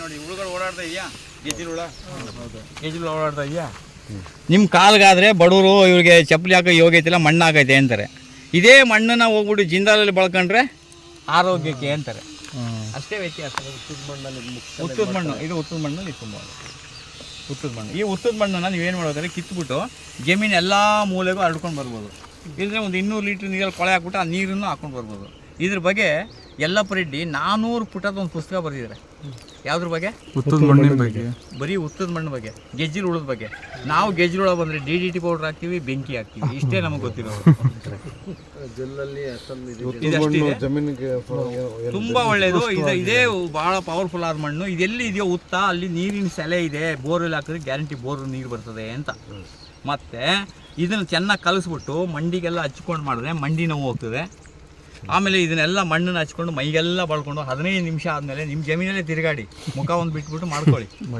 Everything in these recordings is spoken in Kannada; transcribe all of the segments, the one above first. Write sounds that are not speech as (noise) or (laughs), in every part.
ನೋಡಿ ಹುಳುಗಳು ಓಡಾಡ್ತಾ ಇದೆಯಾ? ಗೆಜ್ಜಿಲು ಹುಳ? ಗೆಜ್ಜಿಲು ಓಡಾಡ್ತಾ ಇದೆಯಾ? ನಿಮ್ಮ ಕಾಲ್ಗಾದ್ರೆ ಬಡವರು ಇವ್ರಿಗೆ ಚಪ್ಪಲಿ ಹಾಕೋ ಯೋಗ್ಯತೆ ಐತಿಲ್ಲ ಮಣ್ಣು ಆಗೈತೆ ಅಂತಾರೆ. ಇದೇ ಮಣ್ಣನ್ನ ಹೋಗ್ಬಿಟ್ಟು ಜಿಂದಾಲಲ್ಲಿ ಬಳಕೊಂಡ್ರೆ ಆರೋಗ್ಯಕ್ಕೆ ಅಂತಾರೆ. ಅಷ್ಟೇ ವ್ಯತ್ಯಾಸ. ಉತ್ತದ ಮಣ್ಣು ಇದು ಉತ್ತದ ಮಣ್ಣಲ್ಲಿ ತುಂಬ ಉತ್ತದ ಮಣ್ಣು. ಈ ಉತ್ತದ ಮಣ್ಣನ್ನು ನೀವೇನು ಮಾಡೋದ್ರೆ ಕಿತ್ಬಿಟ್ಟು ಜಮೀನು ಎಲ್ಲ ಮೂಲೆಗೂ ಹರಡ್ಕೊಂಡು ಬರ್ಬೋದು. ಇಲ್ಲದ್ರೆ ಒಂದು ಇನ್ನೂರು ಲೀಟ್ರ್ ನೀರಲ್ಲಿ ಕೊಳೆ ಹಾಕ್ಬಿಟ್ಟು ಆ ನೀರನ್ನು ಹಾಕ್ಕೊಂಡು ಬರ್ಬೋದು. ಇದ್ರ ಬಗ್ಗೆ ಯಲ್ಲಪ್ಪ ರೆಡ್ಡಿ ನಾನೂರು ಪುಟದ ಒಂದು ಪುಸ್ತಕ ಬರೆದಿದ್ದಾರೆ. ಯಾವ್ದ್ರ ಬಗ್ಗೆ? ಉತ್ತದ ಮಣ್ಣಿನ ಬಗ್ಗೆ. ಬರೀ ಉತ್ತದ ಮಣ್ಣಿನ ಬಗ್ಗೆ ಗೆಜ್ಜಿ ಉಳದ ಬಗ್ಗೆ. ನಾವು ಗೆಜ್ಜಿಲು ಉಳ ಬಂದ್ರೆ ಡಿ ಡಿ ಟಿ ಪೌಡರ್ ಹಾಕ್ತೀವಿ ಬೆಂಕಿ ಹಾಕ್ತೀವಿ. ಇಷ್ಟೇ ನಮಗೆ ಗೊತ್ತಿರೋದು. ತುಂಬಾ ಒಳ್ಳೇದು. ಇದು ಇದೇ ಬಹಳ ಪವರ್ಫುಲ್ ಆದ ಮಣ್ಣು. ಇದೆಲ್ಲಿ ಇದೆಯೋ ಉತ್ತ ಅಲ್ಲಿ ನೀರಿನ ಸೆಲೆ ಇದೆ. ಬೋರ್ವೆಲ್ ಹಾಕಿದ್ರೆ ಗ್ಯಾರಂಟಿ ಬೋರ್ ನೀರು ಬರ್ತದೆ ಅಂತ. ಮತ್ತೆ ಇದನ್ನ ಚೆನ್ನಾಗಿ ಕಲಸ್ಬಿಟ್ಟು ಮಂಡಿಗೆಲ್ಲ ಹಚ್ಕೊಂಡು ಮಾಡಿದ್ರೆ ಮಂಡಿ ನೋವು ಹೋಗ್ತದೆ. ಆಮೇಲೆ ಇದನ್ನೆಲ್ಲ ಮಣ್ಣನ್ನು ಹಚ್ಕೊಂಡು ಮೈಗೆಲ್ಲ ಬಳ್ಕೊಂಡು ಹದಿನೈದು ನಿಮಿಷ ಆದಮೇಲೆ ನಿಮ್ಮ ಜಮೀನಲ್ಲೇ ತಿರುಗಾಡಿ. ಮುಖ ಒಂದು ಬಿಟ್ಬಿಟ್ಟು ಮಾಡ್ಕೊಳ್ಳಿ. (laughs)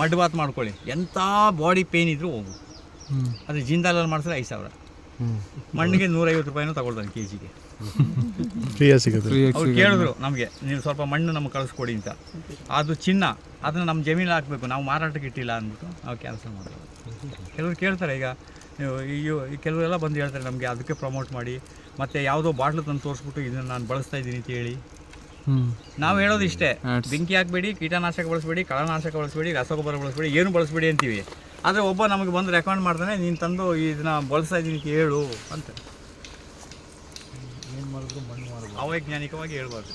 ಮಡ್ ಬಾತ್. ಮಾಡ್ಕೊಳ್ಳಿ. ಎಂಥ ಬಾಡಿ ಪೇನ್ ಇದ್ರೂ ಹೋಗು. ಅದು ಜಿಂದಾಲಲ್ಲಿ ಮಾಡಿಸಿದ್ರೆ ಐದು ಸಾವಿರ. ಮಣ್ಣಿಗೆ ನೂರೈವತ್ತು ರೂಪಾಯಿನೂ ತಗೊಳ್ತಾನೆ ಕೆ ಜಿಗೆ ಅವ್ರು ಕೇಳಿದ್ರು ನಮಗೆ ನೀವು ಸ್ವಲ್ಪ ಮಣ್ಣು ನಮ್ಗೆ ಕಳಿಸ್ಕೊಡಿ ಅಂತ. ಅದು ಚಿನ್ನ ಅದನ್ನು ನಮ್ಮ ಜಮೀನಲ್ಲಿ ಹಾಕಬೇಕು ನಾವು ಮಾರಾಟಕ್ಕೆ ಇಟ್ಟಿಲ್ಲ ಅಂದ್ಬಿಟ್ಟು ನಾವು ಕೆಲಸ ಮಾಡೋದು ಕೆಲವರು ಕೇಳ್ತಾರೆ ಈಗ ನೀವು ಈ- ಕೆಲವರೆಲ್ಲ ಬಂದು ಹೇಳ್ತಾರೆ ನಮಗೆ ಅದಕ್ಕೆ ಪ್ರಮೋಟ್ ಮಾಡಿ ಮತ್ತು ಯಾವುದೋ ಬಾಟ್ಲು ತಂದು ತೋರಿಸ್ಬಿಟ್ಟು ಇದನ್ನು ನಾನು ಬಳಸ್ತಾ ಇದ್ದೀನಿ ಅಂತ ಹೇಳಿ. ಹ್ಮ್. ನಾವು ಹೇಳೋದು ಇಷ್ಟೇ ಬೆಂಕಿ ಹಾಕಬೇಡಿ ಕೀಟನಾಶಕ ಬಳಸಬೇಡಿ ಕಳನಾಶಕ ಬಳಸಬೇಡಿ ರಸಗೊಬ್ಬರ ಬಳಸಬೇಡಿ ಏನು ಬಳಸಬೇಡಿ ಅಂತೀವಿ. ಆದರೆ ಒಬ್ಬ ನಮಗೆ ಬಂದು ರೆಕಮೆಂಡ್ ಮಾಡ್ತಾನೆ ನೀನು ತಂದು ಇದನ್ನ ಬಳಸ್ತಾ ಇದ್ದೀನಿ ಅಂತ ಹೇಳು ಅಂತ. ಅವೈಜ್ಞಾನಿಕವಾಗಿ ಹೇಳ್ಬಾರ್ದು.